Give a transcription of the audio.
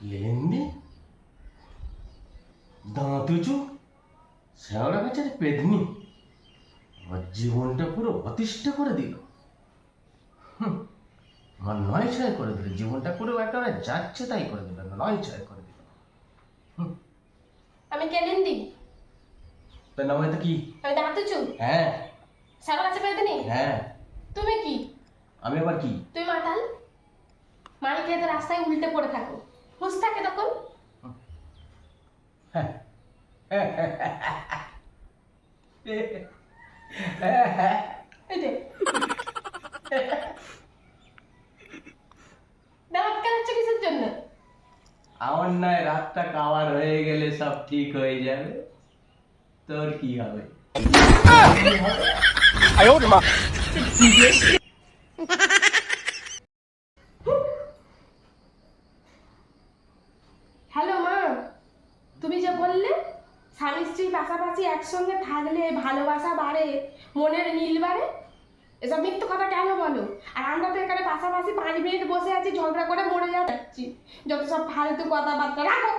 লেনদি দাঁতুচু শ্যাওড়া বেচারে পেদনি আমার জীবনটা পুরো অতিষ্ঠ করে দিল আমার নয় ছয় করে দিল জীবনটা পুরো একেবারে যাচ্ছে তাই করে দিল নয় ছয় করে দিল আমি কে লেনদি তার নাম কি আমি হ্যাঁ শ্যাওড়া হ্যাঁ তুমি কি আমি আবার কি তুমি মাতাল মাল খেতে রাস্তায় উল্টে পড়ে থাকো হুশ থাকে তখন? হ্যাঁ। জন্য? আমার নয় রাতটা কাবার হয়ে গেলে সব ঠিক হয়ে যাবে। তোর কি হবে? স্বামী স্ত্রী পাশাপাশি একসঙ্গে থাকলে ভালোবাসা বাড়ে, মনের নীল বাড়ে? এসব মিথ্যে কথা কেন বলো? আর আমরা তো এখানে পাশাপাশি পাঁচ মিনিট বসে আছি, ঝগড়া করে মরে যাচ্ছি। যত সব ফালতু কথাবার্তা রাখো।